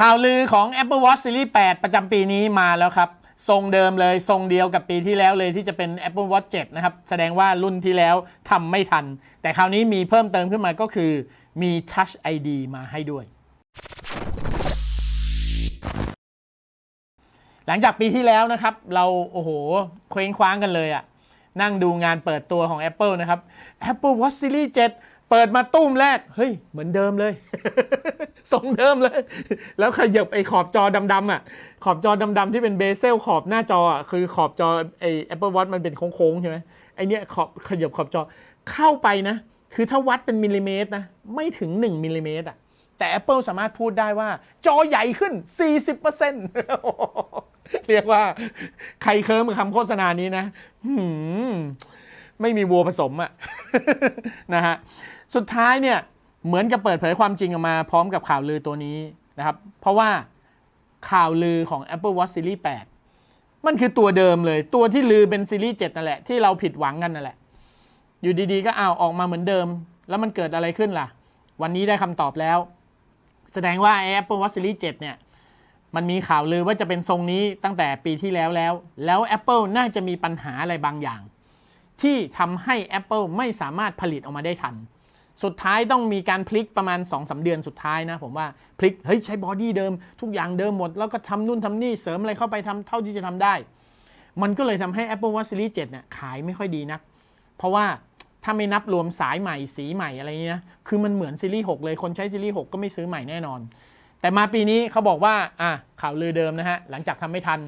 ข่าวลือของ Apple Watch Series 8 ประจำปีนี้มาแล้วครับ ทรงเดิมเลยทรงเดียวกับปีที่แล้วเลยที่จะเป็น Apple Watch 7 นะครับ แสดงว่ารุ่นที่แล้วทำไม่ทัน แต่คราวนี้มีเพิ่มเติมขึ้นมาก็คือมี Touch ID มาให้ด้วย หลังจากปีที่แล้วนะครับ เราโอ้โห เคว้งคว้างกันเลยอะนั่งดูงานเปิดตัวของ Apple นะครับ Apple Watch Series 7 เปิดมาตุ้มแรก เฮ้ย เหมือนเดิมเลยทรงเดิมเลย แล้วขยับไอ้ขอบจอดำๆอะ ขอบจอดำๆที่เป็นเบเซลขอบหน้าจออะ คือขอบจอไอ้ Apple Watch มันเป็นโค้งๆใช่ไหมไอเนี้ยขอบขยับขอบจอเข้าไปนะ คือถ้าวัดเป็นมิลลิเมตรนะ ไม่ถึง 1มิลลิเมตรอะ แต่ Apple สามารถพูดได้ว่า จอใหญ่ขึ้น 40%เรียกว่า ใครเคิร์มคำโฆษณานี้นะหืมไม่มีวัวผสมอะนะฮะ สุดท้ายเนี่ยเหมือนกับเปิดเผยความจริงออกมาพร้อมกับข่าวลือตัวนี้นะครับเพราะว่าข่าวลือของ Apple Watch Series 8 มันคือตัวเดิมเลย ตัวที่ลือเป็นซีรีส์7นั่นแหละที่เราผิดหวังกันนั่นแหละ อยู่ดีๆ ก็เอาวออกมาเหมือนเดิม แล้วมันเกิดอะไรขึ้นล่ะ วันนี้ได้คำตอบแล้ว แสดงว่า Apple Watch Series 7 เนี่ยมันมีข่าวลือว่าจะเป็นทรงนี้ตั้งแต่ปีที่แล้วแล้ว แล้ว Apple น่าจะมีปัญหาอะไรบางอย่าง ที่ทำให้ Apple ไม่สามารถผลิตออกมาได้ทัน สุดท้ายต้องมีการพลิกประมาณ2-3สเดือนสุดท้ายนะผมว่าพลิกเฮ้ยใช้บอดี้เดิม ทุกอย่างเดิมหมด แล้วก็ทำนู่นทำนี่เสริมอะไรเข้าไปทำเท่าที่จะทำได้ มันก็เลยทำให้ Apple Watch Series 7เนี่ยขายไม่ค่อยดีนัก เพราะว่าถ้าไม่นับรวมสายใหม่สีใหม่อะไรเงี้ยนะคือมันเหมือนซีรีส์6เลยคนใช้ซีรีส์6ก็ไม่ซื้อใหม่แน่นอน แต่มาปีนี้เขาบอกว่าอะข่าวลือเดิมนะฮะหลังจากทำไม่ทัน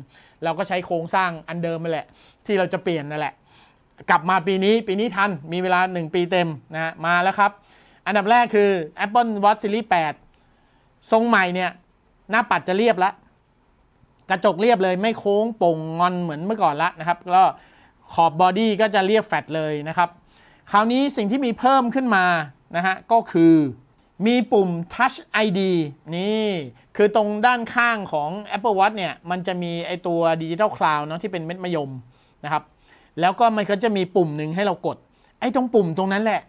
เราก็ใช้โครงสร้างอันเดิมมาแหละ ที่เราจะเปลี่ยนนั่นแหละ กลับมาปีนี้ปีนี้ทันมีเวลา 1 ปีเต็มนะฮะมาแล้วครับ อันดับแรกคือ Apple Watch Series 8 ทรงใหม่เนี่ย หน้าปัดจะเรียบแล้ว กระจกเรียบเลยไม่โค้งโป่งงอนเหมือนเมื่อก่อนละนะครับก็ขอบบอดี้ก็จะเรียบแฟตเลยนะครับ คราวนี้สิ่งที่มีเพิ่มขึ้นมานะฮะก็คือมีปุ่ม Touch ID นี่ คือตรงด้านข้างของ Apple Watch เนี่ย มันจะมีไอตัว Digital Cloud เนาะที่เป็นเม็ดมะยมนะครับ แล้วก็มันก็จะมีปุ่มหนึ่งให้เรากด ไอ้ตรงปุ่มตรงนั้นแหละ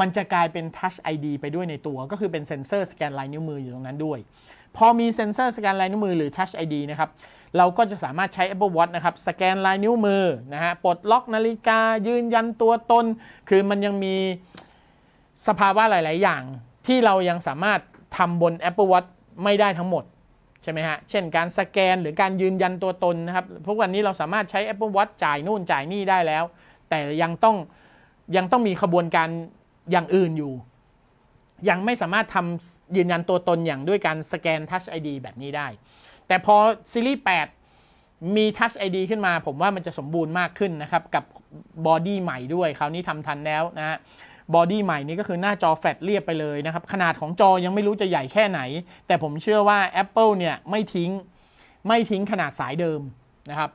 มันจะกลายเป็น Touch ID ไปด้วยในตัว ก็คือเป็นเซ็นเซอร์สแกนลายนิ้วมืออยู่ตรงนั้นด้วย พอมีเซ็นเซอร์สแกนลายนิ้วมือหรือ Touch ID นะครับ เราก็จะสามารถใช้ Apple Watch นะครับสแกนลายนิ้วมือนะฮะ ปลดล็อกนาฬิกา ยืนยันตัวตน คือมันยังมีสภาวะหลาย ๆ อย่าง ที่เรายังสามารถทำบน Apple Watch ไม่ได้ทั้งหมด ใช่ไหมฮะ เช่นการสแกนหรือการยืนยันตัวตนนะครับพวกวันนี้เราสามารถใช้ Apple Watch จ่ายนู่นจ่ายนี่ได้แล้ว แต่ยังต้องยังต้องมีขบวนการอย่างอื่นอยู่ ยังไม่สามารถทำยืนยันตัวตนอย่างด้วยการสแกน Touch ID แบบนี้ได้ แต่พอซีรีส์ 8 มี Touch ID ขึ้นมา ผมว่ามันจะสมบูรณ์มากขึ้นนะครับ กับบอดี้ใหม่ด้วย คราวนี้ทำทันแล้วนะฮะ บอดี้ใหม่นี้ก็คือหน้าจอแฟลตเรียบไปเลยนะครับ ขนาดของจอยังไม่รู้จะใหญ่แค่ไหน แต่ผมเชื่อว่า Apple เนี่ยไม่ทิ้งไม่ทิ้งขนาดสายเดิมนะครับ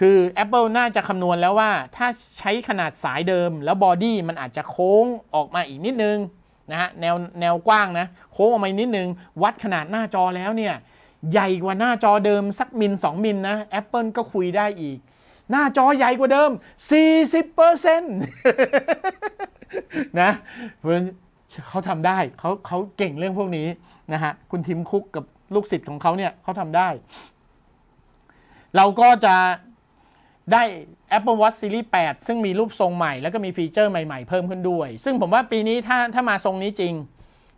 คือ Apple น่าจะคำนวณแล้วว่าถ้าใช้ขนาดสายเดิม แล้วบอดี้มันอาจจะโค้งออกมาอีกนิดนึงนะฮะแนวแนวกว้างนะโค้งออกมาอีกนิดนึง วัดขนาดหน้าจอแล้วเนี่ยใหญ่กว่าหน้าจอเดิมสักมิล2มิลนะ Apple ก็คุยได้อีก หน้าจอใหญ่กว่าเดิม 40%นะเพราะเขาทำได้เขาเขาเก่งเรื่องพวกนี้นะฮะคุณทิมคุกกับลูกศิษย์ของเขาเนี่ยเขาทำได้ เราก็จะได้ Apple Watch Series 8 ซึ่งมีรูปทรงใหม่ แล้วก็มีฟีเจอร์ใหม่ ๆ เพิ่มขึ้นด้วย ซึ่งผมว่าปีนี้ถ้าถ้ามาทรงนี้จริง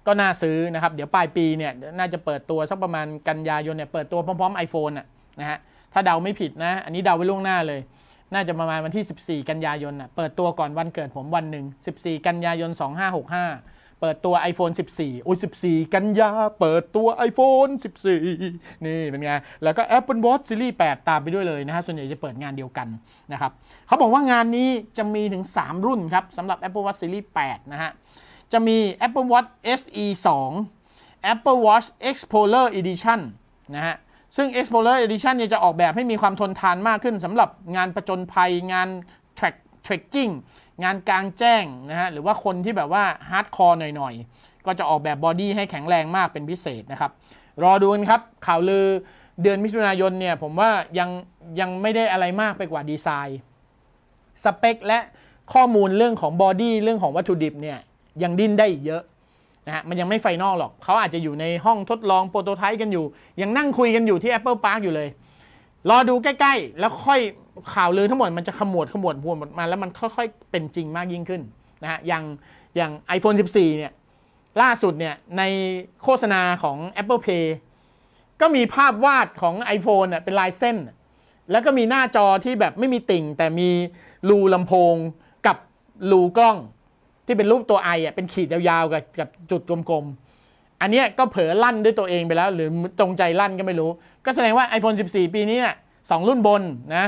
ก็น่าซื้อนะครับ เดี๋ยวปลายปีเนี่ยน่าจะเปิดตัวสักประมาณกันยายนเนี่ยเปิดตัวพร้อมๆ iPhone น่ะนะฮะ ถ้าเดาไม่ผิดนะ อันนี้เดาไว้ล่วงหน้าเลย น่าจะประมาณวันที่ 14 กันยายนน่ะเปิดตัวก่อนวันเกิดผมวันหนึ่ง 14 กันยายน 2565 เปิดตัว iPhone 14 โอ้ย14 กันยา เปิดตัว iPhone 14 นี่เป็นไง แล้วก็ Apple Watch Series 8 ตามไปด้วยเลยนะฮะ ส่วนใหญ่จะเปิดงานเดียวกันนะครับ เขาบอกว่างานนี้จะมีถึง 3 รุ่นครับสำหรับ Apple Watch Series 8 นะฮะ จะมี Apple Watch SE 2 Apple Watch Explorer Edition นะฮะ ซึ่ง Explorer Edition เนี่ยจะออกแบบให้มีความทนทานมากขึ้นสำหรับงานประจนภัย งาน track trekking งานกลางแจ้งนะฮะหรือว่าคนที่แบบว่าฮาร์ดคอร์หน่อยๆ ก็จะออกแบบบอดี้ให้แข็งแรงมากเป็นพิเศษนะครับ รอดูกันครับ ข่าวลือเดือนมิถุนายนเนี่ยผมว่ายังยังไม่ได้อะไรมากไปกว่าดีไซน์สเปคและข้อมูลเรื่องของบอดี้เรื่องของวัตถุดิบเนี่ยยังดิ้นได้อีกเยอะ นะฮะมันยังไม่ไฟนอลหรอก เขาอาจจะอยู่ในห้องทดลองโปรโตไทป์กันอยู่ ยังนั่งคุยกันอยู่ที่ Apple Park อยู่เลย รอดูใกล้ๆ แล้วค่อยข่าวลือทั้งหมดมันจะขมวดขมวดพวดมา แล้วมันค่อยๆ เป็นจริงมากยิ่งขึ้นนะฮะอย่างอย่าง iPhone 14 เนี่ย ล่าสุดเนี่ยในโฆษณาของ Apple Pay ก็มีภาพวาดของ iPhone น่ะเป็นลายเส้น แล้วก็มีหน้าจอที่แบบไม่มีติ่ง แต่มีรูลำโพงกับรูกล้อง ที่เป็นรูปตัวไออะเป็นขีดยาวๆกับกับจุดกลมๆ อันเนี้ยก็เผลอลั่นด้วยตัวเองไปแล้ว หรือจงใจลั่นก็ไม่รู้ ก็แสดงว่า iPhone 14 ปีนี้น่ะสองรุ่นบนนะ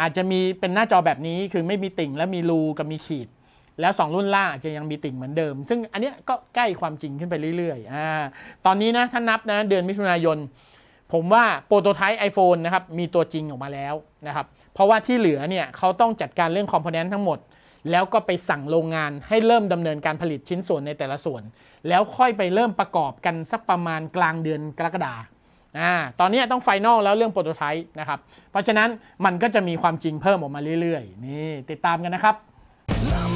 อาจจะมีเป็นหน้าจอแบบนี้คือไม่มีติ่งและมีรูกับมีขีด แล้ว 2 รุ่นล่างอาจจะยังมีติ่งเหมือนเดิม ซึ่งอันนี้ก็ใกล้ความจริงขึ้นไปเรื่อยๆอ่าตอนนี้นะถ้านับนะเดือนมิถุนายน ผมว่าโปรโตไทป์ iPhone นะครับมีตัวจริงออกมาแล้วนะครับเพราะว่าที่เหลือเนี่ยเขาต้องจัดการเรื่องคอมโพเนนต์ทั้งหมด แล้วก็ไปสั่งโรงงานให้เริ่มดำเนินการผลิตชิ้นส่วนในแต่ละส่วน แล้วค่อยไปเริ่มประกอบกันสักประมาณกลางเดือนกรกฎาอ่าตอนนี้ต้องไฟนอลแล้วเรื่องโปรโตไทป์นะครับ เพราะฉะนั้นมันก็จะมีความจริงเพิ่มออกมาเรื่อยๆ นี่ติดตามกันนะครับ